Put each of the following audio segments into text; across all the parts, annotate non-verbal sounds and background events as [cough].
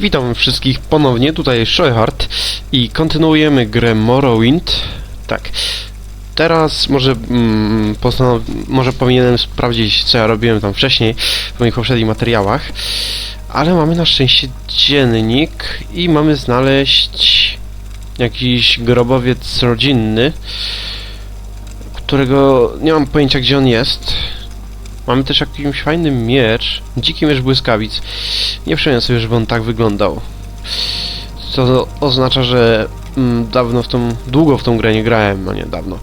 Witam wszystkich ponownie, tutaj Shoyhard i kontynuujemy grę Morrowind. Tak. Teraz może mm, może powinienem sprawdzić co ja robiłem tam wcześniej w moich poprzednich materiałach. Ale mamy na szczęście dziennik i mamy znaleźć jakiś grobowiec rodzinny, którego nie mam pojęcia gdzie on jest. Mamy też jakiś fajny miecz, dziki miecz błyskawic. Nie przypomniałem sobie, żeby on tak wyglądał. Co oznacza, że mm, dawno w tą, długo w tą grę nie grałem, no nie dawno.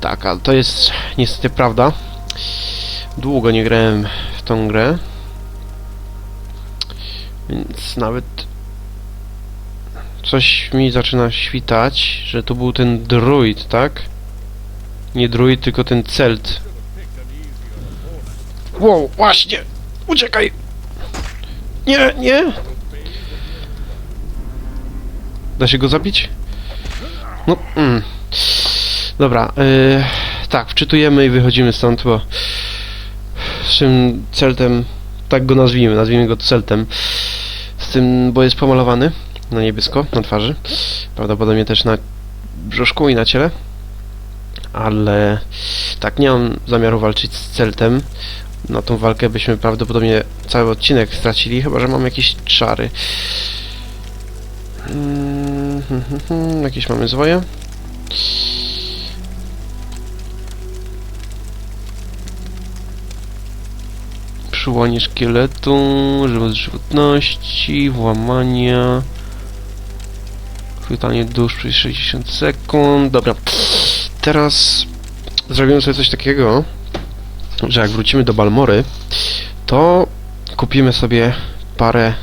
Tak, ale to jest niestety prawda. Długo nie grałem w tą grę. Więc nawet coś mi zaczyna świtać, że to był ten druid, tak? Nie druid, tylko ten celt. Wow, właśnie! Uciekaj! Nie, nie! Da się go zabić? No, mm. Dobra, yy, tak, wczytujemy i wychodzimy stąd, bo z tym celtem, tak go nazwijmy, nazwijmy go celtem, z tym, bo jest pomalowany na niebiesko, na twarzy, prawdopodobnie też na brzuszku i na ciele, ale tak, nie mam zamiaru walczyć z celtem, na tą walkę byśmy prawdopodobnie cały odcinek stracili, chyba że mam jakieś czary. Mm, hmm, Jakieś mamy zwoje. Przyłanie szkieletu, żywot żywotności, włamania. Chwytanie dusz przez 60 sekund. Dobra. Teraz zrobimy sobie coś takiego, że jak wrócimy do Balmory, to kupimy sobie parę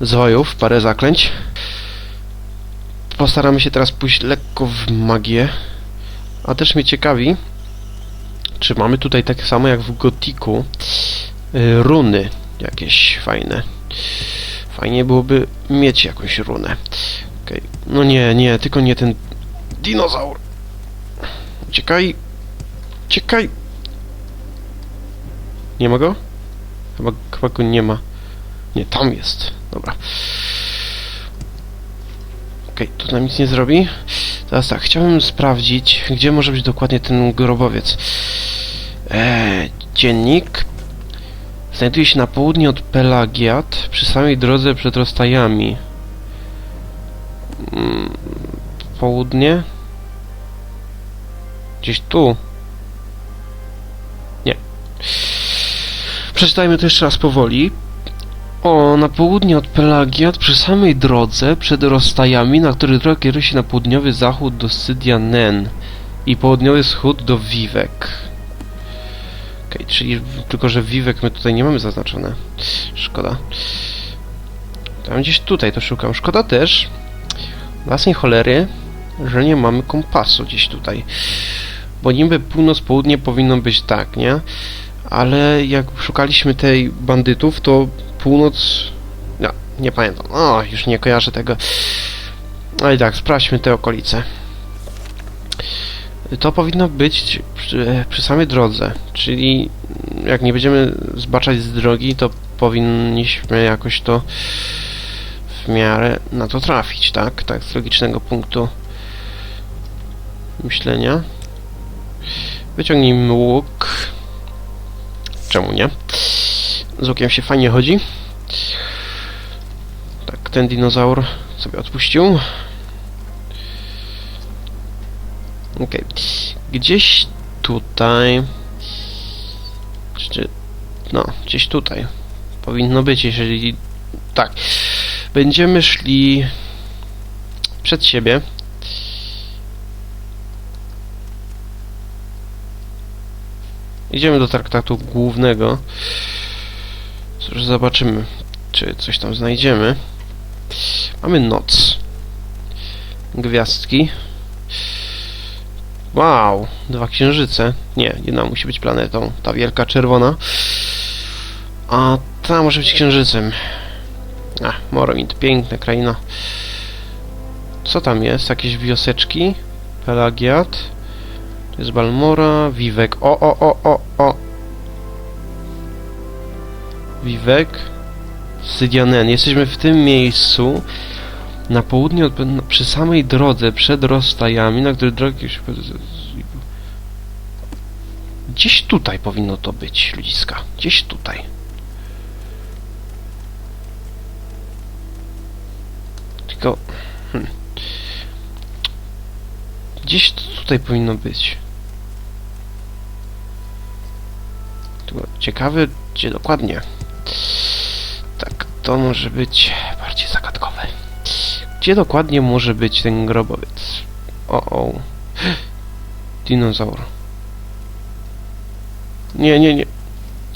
zwojów, parę zaklęć. Postaramy się teraz pójść lekko w magię. A też mnie ciekawi, czy mamy tutaj tak samo jak w Gotiku y, runy jakieś fajne. Fajnie byłoby mieć jakąś runę. Okej. No nie, nie, tylko nie ten dinozaur. Uciekaj. Uciekaj. Nie ma go? Chyba, chyba go nie ma. Nie, tam jest. Dobra. Okej, to nam nic nie zrobi. Teraz tak, chciałbym sprawdzić, gdzie może być dokładnie ten grobowiec. Eee, dziennik. Znajduje się na południe od Pelagiat, przy samej drodze przed rozstajami. Mm, południe? Gdzieś tu. Przeczytajmy to jeszcze raz powoli. O, na południe od Pelagiat, przy samej drodze, przed rozstajami, na których droga kieruje się na południowy zachód do Sydia Nen i południowy wschód do Vivek. Okej, czyli tylko, że Vivek my tutaj nie mamy zaznaczone. Szkoda. Tam gdzieś tutaj to szukam. Szkoda też, własnej cholery, że nie mamy kompasu gdzieś tutaj. Bo niby północ-południe powinno być tak, nie? Ale jak szukaliśmy tej bandytów, to północ... No, nie pamiętam. O, już nie kojarzę tego. No i tak, sprawdźmy te okolice. To powinno być przy, przy samej drodze, czyli jak nie będziemy zbaczać z drogi, to powinniśmy jakoś to w miarę na to trafić, tak? Tak, z logicznego punktu myślenia. Wyciągnijmy łuk. Czemu nie? Z łukiem się fajnie chodzi. Tak, ten dinozaur sobie odpuścił. Okej. Gdzieś tutaj... Czy... No, gdzieś tutaj. Powinno być, jeżeli... Tak. Będziemy szli przed siebie. Idziemy do traktatu głównego. Cóż, zobaczymy, czy coś tam znajdziemy. Mamy noc. Gwiazdki. Wow, dwa księżyce. Nie, jedna musi być planetą. Ta wielka czerwona. A ta może być księżycem. A, Morrowind, piękna kraina. Co tam jest? Jakieś wioseczki? Pelagiat. Jest Balmora, Wiwek. O, o, o, o, o. Wiwek. Sydianen. Jesteśmy w tym miejscu na na, przy samej drodze przed rozstajami, na której drogi się... Gdzieś tutaj powinno to być, ludziska. Gdzieś tutaj. Tylko... Hmm. Gdzieś tutaj powinno być. Tylko ciekawe, gdzie dokładnie. Tak, to może być bardziej zagadkowe. Gdzie dokładnie może być ten grobowiec? O, o. Dinozaur. Nie, nie, nie.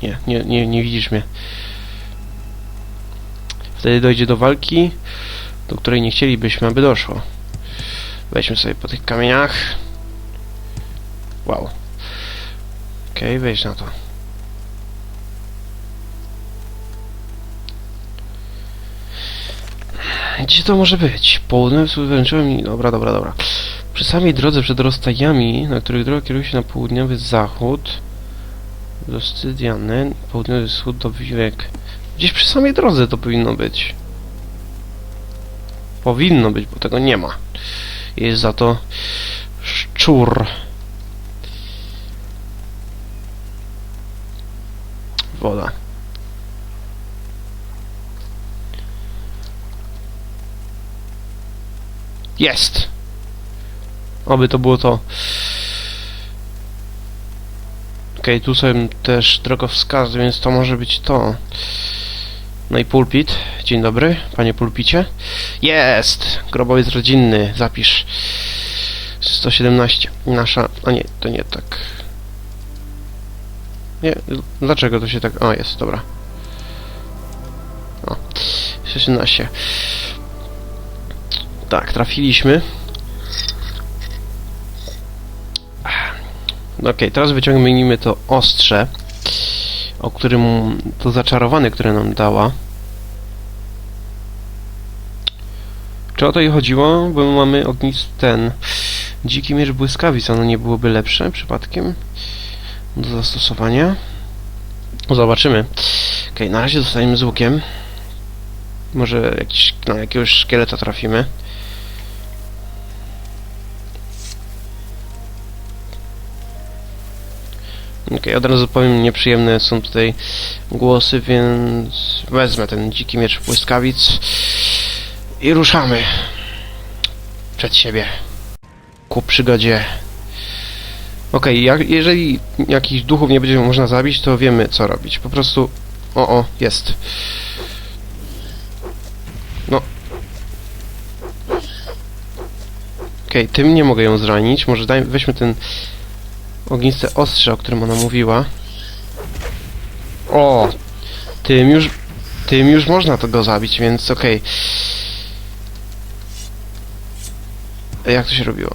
Nie, nie, nie, nie widzisz mnie. Wtedy dojdzie do walki, do której nie chcielibyśmy, aby doszło. Weźmy sobie po tych kamieniach. Wow. Okej, okay, wejdź na to. Gdzie to może być? Południowy wschód wręczyłem... Dobra, dobra, dobra. Przy samej drodze przed rozstajami, na których droga kieruje się na południowy zachód do Stydiany, południowy wschód do Wiwek. Gdzieś przy samej drodze to powinno być. Powinno być, bo tego nie ma. Jest za to szczur. Woda. Jest! Oby to było to. Okej, okay, tu są też drogowskazy, więc to może być to. No i pulpit. Dzień dobry, panie pulpicie. Jest! Grobowiec rodzinny, zapisz. 117. Nasza... A nie, to nie tak. Nie, dlaczego to się tak... O, jest, dobra. O, 16. Tak, trafiliśmy. Ok, teraz wyciągnijmy to ostrze, o którym to zaczarowane, które nam dała. Czy o to jej chodziło? Bo mamy ognisty ten dziki miecz błyskawic, ono nie byłoby lepsze przypadkiem do zastosowania. Zobaczymy. Ok, na razie zostajemy z łukiem. Może jakiś, na jakiegoś szkieleta trafimy. Ok, od razu powiem, nieprzyjemne są tutaj głosy, więc wezmę ten dziki miecz błyskawic i ruszamy przed siebie ku przygodzie. Ok, jak, jeżeli jakichś duchów nie będzie można zabić, to wiemy co robić. Po prostu... O, o, jest. No. Ok, tym nie mogę ją zranić. Może daj, weźmy ten ogniste ostrze, o którym ona mówiła. O! Tym już... Tym już można tego zabić, więc okej. Okay. Jak to się robiło?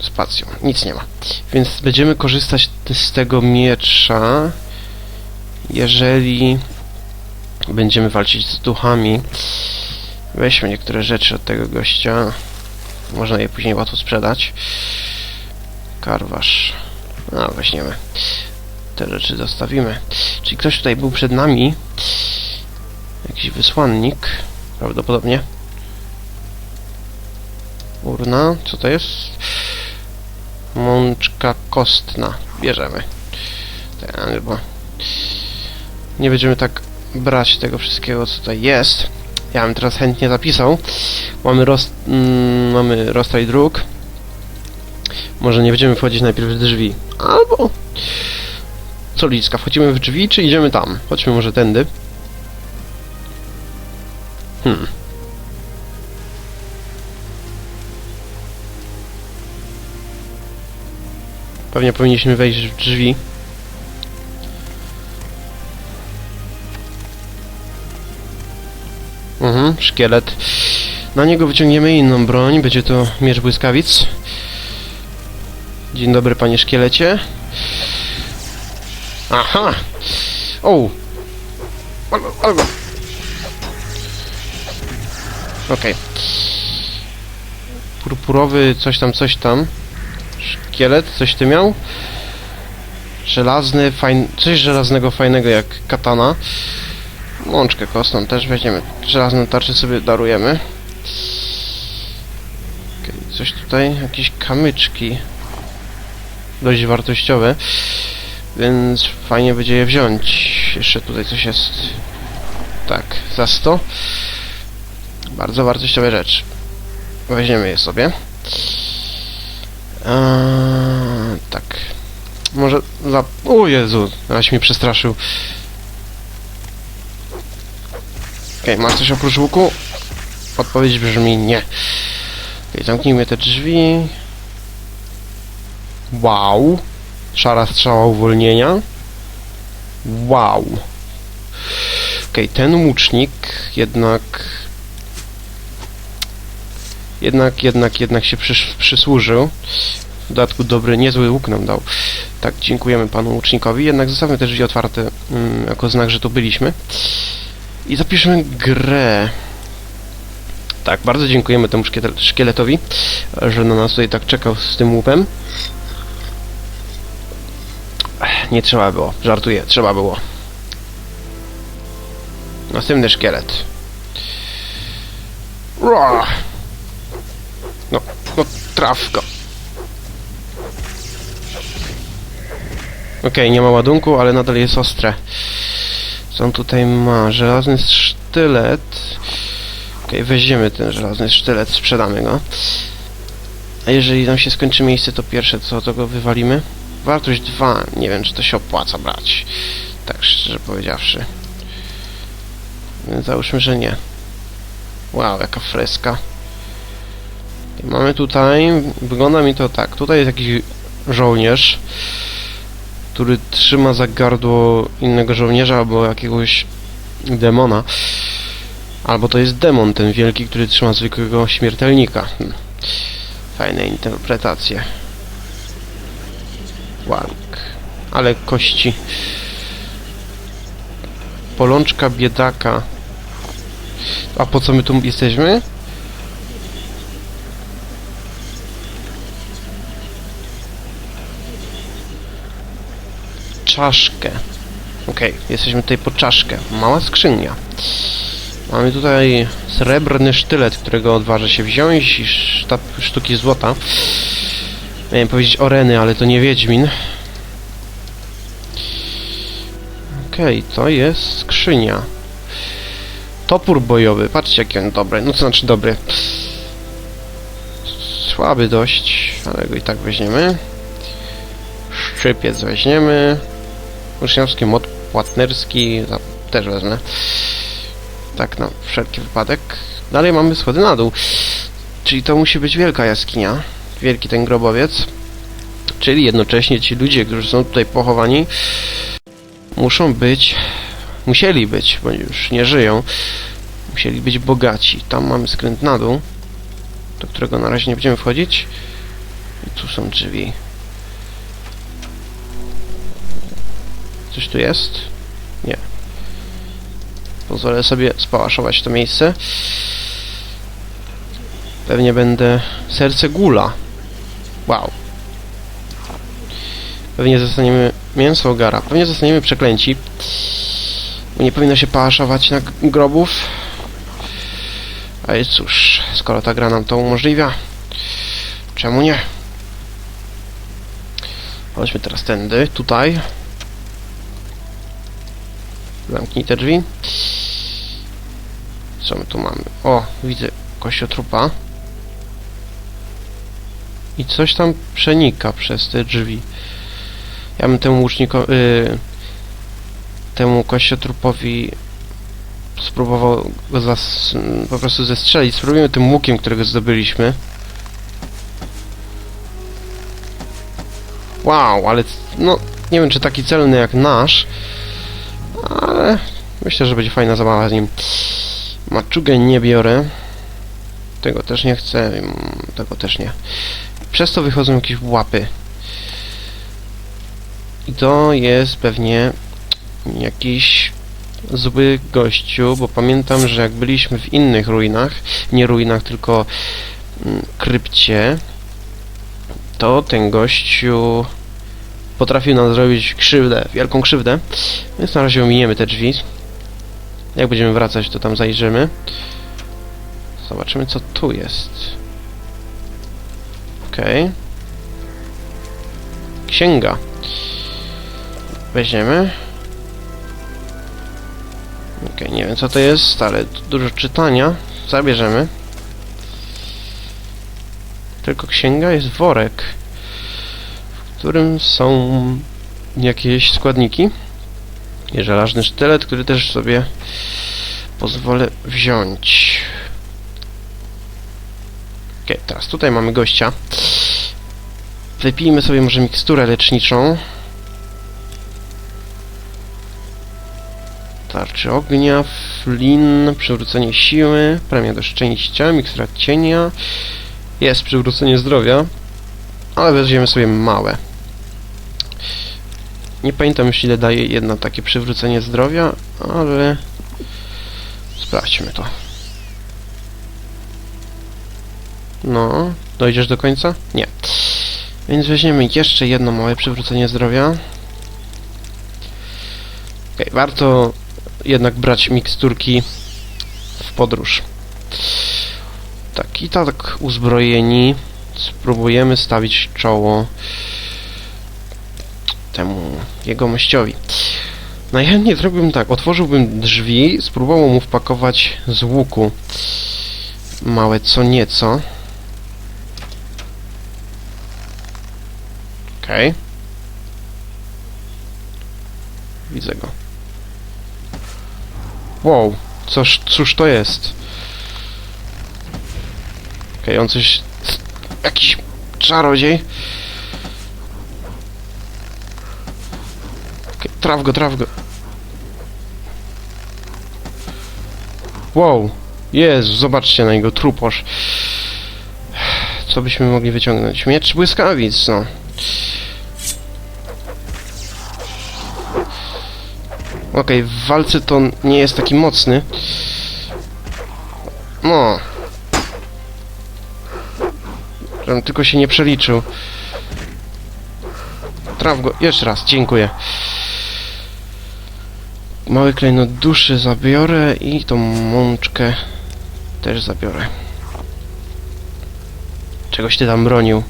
Spacją. Nic nie ma. Więc będziemy korzystać z tego miecza, jeżeli będziemy walczyć z duchami. Weźmy niektóre rzeczy od tego gościa. Można je później łatwo sprzedać. Karwasz. No, weźmiemy. Te rzeczy zostawimy. Czyli ktoś tutaj był przed nami. Jakiś wysłannik. Prawdopodobnie. Urna. Co to jest? Mączka kostna. Bierzemy. Ten, bo nie będziemy tak brać tego wszystkiego, co tutaj jest. Ja bym teraz chętnie zapisał. Mamy, roz, mm, mamy rozstaj dróg. Może nie będziemy wchodzić najpierw w drzwi. Albo... Co Licka, wchodzimy w drzwi, czy idziemy tam? Chodźmy może tędy. Hmm. Pewnie powinniśmy wejść w drzwi. Mhm, szkielet. Na niego wyciągniemy inną broń, będzie to miecz błyskawic. Dzień dobry, panie szkielecie. Aha! O! Albo, albo. Okej. Okay. Purpurowy coś tam, coś tam. Szkielet, coś ty miał? Żelazny, fajny, coś żelaznego, fajnego jak katana. Łączkę kostną też weźmiemy. Żelazną tarczę sobie darujemy. Okej, coś tutaj, jakieś kamyczki. Dość wartościowe. Więc fajnie będzie je wziąć. Jeszcze tutaj coś jest. Tak, za 100. Bardzo wartościowe rzeczy. Weźmiemy je sobie. Eee, tak. Może za... O Jezu, aż mi przestraszył. Okej, masz coś oprócz łuku? Odpowiedź brzmi nie. Okej, zamknijmy te drzwi. Wow. Szara strzała uwolnienia. Wow. Okej, ten łucznik jednak... Jednak, jednak, jednak się przysz, przysłużył. W dodatku dobry, niezły łuk nam dał. Tak, dziękujemy panu łucznikowi. Jednak zostawmy te drzwi otwarte mm, jako znak, że tu byliśmy. I zapiszemy grę. Tak, bardzo dziękujemy temu szkiele- szkieletowi, że na nas tutaj tak czekał z tym łupem. Nie trzeba było, żartuję, trzeba było. Następny szkielet. No, no traf go. Okej, nie ma ładunku, ale nadal jest ostre. Co on tutaj ma? Żelazny sztylet. Okej, weźmiemy ten żelazny sztylet, sprzedamy go. A jeżeli nam się skończy miejsce, to pierwsze co, to go wywalimy. Wartość 2. Nie wiem, czy to się opłaca brać. Tak szczerze powiedziawszy. Więc załóżmy, że nie. Wow, jaka freska. I mamy tutaj, wygląda mi to tak, tutaj jest jakiś żołnierz, który trzyma za gardło innego żołnierza albo jakiegoś demona. Albo to jest demon, ten wielki, który trzyma zwykłego śmiertelnika. Hm. Fajne interpretacje. Łank. Ale kości. Polączka biedaka. A po co my tu jesteśmy? Czaszkę. Okej, jesteśmy tutaj po czaszkę. Mała skrzynia. Mamy tutaj srebrny sztylet, którego odważę się wziąć i sztab, sztuki złota. Miałem powiedzieć oreny, ale to nie Wiedźmin. Okej, to jest skrzynia. Topór bojowy, patrzcie jaki on dobry. No co znaczy dobry? Słaby dość, ale go i tak weźmiemy. Szczypiec weźmiemy. Uczniowski mod płatnerski też wezmę. Tak na wszelki wypadek. Dalej mamy schody na dół. Czyli to musi być wielka jaskinia. Wielki ten grobowiec. Czyli jednocześnie ci ludzie, którzy są tutaj pochowani, muszą być, musieli być, bo już nie żyją, musieli być bogaci. Tam mamy skręt na dół, do którego na razie nie będziemy wchodzić. I tu są drzwi. Coś tu jest? Nie. Pozwolę sobie spałaszować to miejsce. Pewnie będę... Serce gula. Wow. Pewnie zostaniemy... Mięso ogara. Pewnie zostaniemy przeklęci. Bo nie powinno się pałaszować na grobów. Ale cóż, skoro ta gra nam to umożliwia, czemu nie? Chodźmy teraz tędy, tutaj. Zamknij te drzwi. Co my tu mamy? O, widzę kościotrupa. I coś tam przenika przez te drzwi. Ja bym temu łucznikowi... Y, temu kościotrupowi spróbował go zas, po prostu zestrzelić. Spróbujemy tym łukiem, którego zdobyliśmy. Wow, ale no nie wiem czy taki celny jak nasz, ale myślę, że będzie fajna zabawa z nim. Maczugę nie biorę. Tego też nie chcę, mm, tego też nie. Przez to wychodzą jakieś łapy. I to jest pewnie jakiś zły gościu, bo pamiętam, że jak byliśmy w innych ruinach, nie ruinach, tylko mm, krypcie, to ten gościu potrafił nam zrobić krzywdę, wielką krzywdę, więc na razie ominiemy te drzwi. Jak będziemy wracać, to tam zajrzymy. Zobaczymy, co tu jest. Okej. Księga. Weźmiemy. Okej, nie wiem co to jest, ale dużo czytania. Zabierzemy. Tylko księga jest worek, w którym są jakieś składniki. I żelazny sztylet, który też sobie pozwolę wziąć. Okej, teraz tutaj mamy gościa. Wypijmy sobie może miksturę leczniczą. Tarczy ognia, flin, przywrócenie siły, premia do szczęścia, mikstura cienia. Jest przywrócenie zdrowia, ale weźmiemy sobie małe. Nie pamiętam już ile daje jedno takie przywrócenie zdrowia, ale sprawdźmy to. No, dojdziesz do końca? Nie. Więc weźmiemy jeszcze jedno małe przywrócenie zdrowia. Okej, warto jednak brać miksturki w podróż. Tak, i tak uzbrojeni spróbujemy stawić czoło temu jegomościowi. Najchętniej zrobiłbym tak, otworzyłbym drzwi, spróbował mu wpakować z łuku małe co nieco. Okej. Widzę go. Wow, coż, cóż to jest? Okej, on coś... Jakiś czarodziej. Okej, traf go, traf go. Wow, Jezu, zobaczcie na jego truposz. Co byśmy mogli wyciągnąć? Miecz błyskawic, no. Okej, w walce to nie jest taki mocny. No. Żebym tylko się nie przeliczył. Traf go. Jeszcze raz, dziękuję. Mały klejnot duszy zabiorę i tą mączkę też zabiorę. Czegoś ty tam bronił.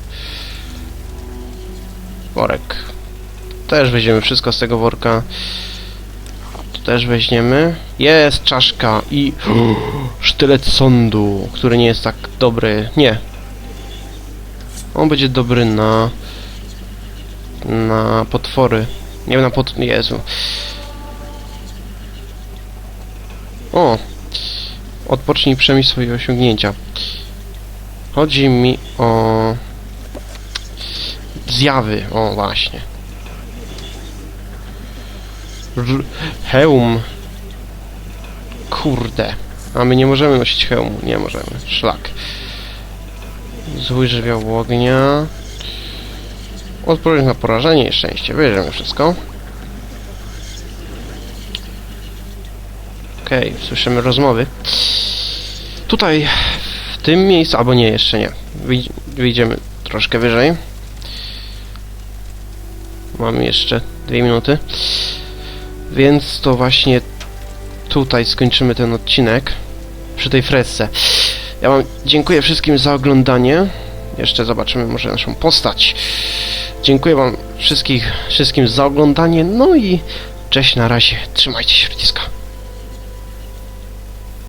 Worek. Też weźmiemy wszystko z tego worka. Też weźmiemy. Jest czaszka i [gasps] sztylet sądu, który nie jest tak dobry. Nie. On będzie dobry na na potwory. Nie na pot... Jezu. O! Odpocznij przemyśl swoje osiągnięcia. Chodzi mi o... Zjawy, o właśnie. R hełm. Kurde. A my nie możemy nosić hełmu, nie możemy. Szlak. Zły żywioł ognia. Odporność na porażenie i szczęście. Bierzemy wszystko. Okej, okay, słyszymy rozmowy. Tutaj, w tym miejscu, albo nie, jeszcze nie. Wyj wyjdziemy troszkę wyżej. Mamy jeszcze dwie minuty. Więc to właśnie tutaj skończymy ten odcinek. Przy tej fresce. Ja wam dziękuję wszystkim za oglądanie. Jeszcze zobaczymy może naszą postać. Dziękuję wam wszystkich, wszystkim za oglądanie. No i cześć na razie. Trzymajcie się, ludziska.